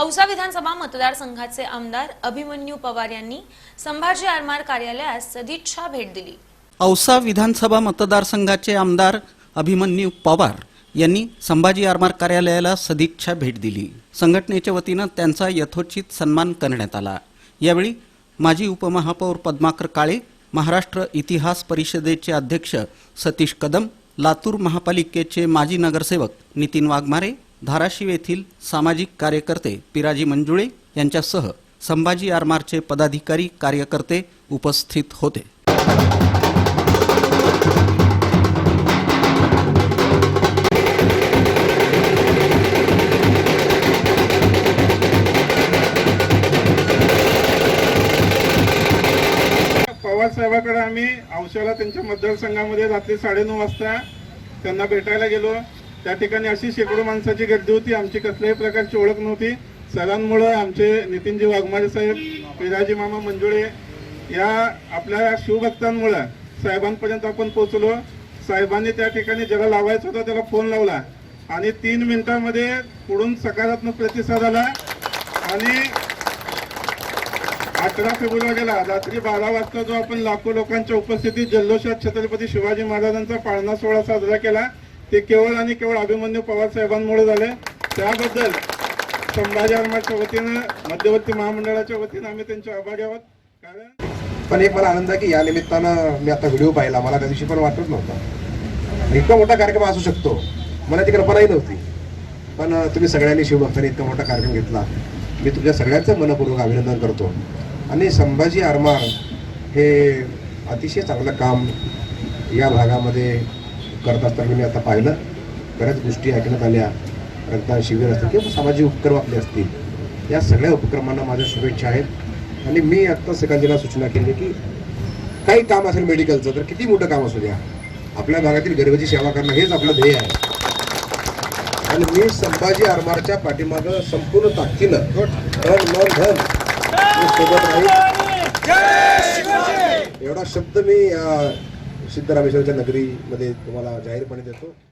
औसा विधानसभा मतदारसंघाचे आमदार अभिमन्यू पवार यांनी संभाजी आरमार कार्यालयास सदिच्छा भेट दिली. औसा विधानसभा मतदारसंघाचे आमदार अभिमन्यू पवार यांनी संभाजी आरमार कार्यालयाला सदिच्छा भेट दिली. संघटनेच्या वतीनं त्यांचा यथोचित सन्मान करण्यात आला. यावेळी माजी उपमहापौर पद्माकर काळे महाराष्ट्र इतिहास परिषदेचे अध्यक्ष सतीश कदम लातूर महापालिकेचे माजी नगरसेवक नितीन वाघमारे धाराशिव येथील सामाजिक कार्यकर्ते पिराजी मंजुळे यांच्यासह संभाजी आरमारचे पदाधिकारी कार्यकर्ते उपस्थित होते. पवार साहेबाकडे आम्ही औषधाला त्यांच्या मतदारसंघामध्ये रात्री साडेनऊ वाजता त्यांना भेटायला गेलो. त्या ठिकाणी अशी शेकडो माणसाची गर्दी होती. आमची कसल्याही प्रकारची ओळख नव्हती. सरांमुळं आमचे नितीनजी वाघमारे साहेब पिराजी मामा मंजुळे या आपल्या शिवभक्तांमुळं साहेबांपर्यंत आपण पोहोचलो. साहेबांनी त्या ठिकाणी ज्याला लावायचा होता त्याला फोन लावला. आणि तीन मिनिटांमध्ये पुढून सकारात्मक प्रतिसाद आला. आणि अठरा फेब्रुवारीला रात्री बारा वाजता जो आपण लाखो लोकांच्या उपस्थितीत जल्लोषात छत्रपती शिवाजी महाराजांचा पाळणा सोहळा साजरा केला. ते केवळ आणि केवळ अभिमन्यू पवार साहेबांमुळे झाले. त्याबद्दल संभाजी आरमारच्या वतीनं मध्यवर्ती महामंडळाच्या वतीनं आम्ही त्यांचे आभारी आहोत. कारण पण एक मला आनंद आहे की या निमित्तानं मी आता व्हिडिओ पाहिला. मला त्या दिवशी पण वाटत नव्हता. इतका मोठा कार्यक्रम असू शकतो. मला ती कल्पनाही नव्हती. पण तुम्ही सगळ्यांनी शिवभक्तांनी इतका मोठा कार्यक्रम घेतला. मी तुमच्या सगळ्यांचं मनपूर्वक अभिनंदन करतो. आणि संभाजी आरमार हे अतिशय चांगलं काम या भागामध्ये करत असताना मी आता पाहिलं बऱ्याच गोष्टी ऐकण्यात आल्या. रक्तदान शिबिर असतील किंवा सामाजिक उपक्रम आपले असतील. या सगळ्या उपक्रमांना माझ्या शुभेच्छा आहेत. आणि मी आत्ता सकाळीला सूचना केली की काही काम असेल मेडिकलचं तर किती मोठं काम असू द्या. आपल्या भागातील गरिबाची सेवा करणं हेच आपलं ध्येय आहे. आणि मी संभाजी आरमारच्या पाठीमागं संपूर्ण ताकदीनं धन मन धन मी सोबत राहील एवढा शब्द मी सिद्धरामेश्वरच्या नगरीमध्ये तुम्हाला जाहीरपणे देतो.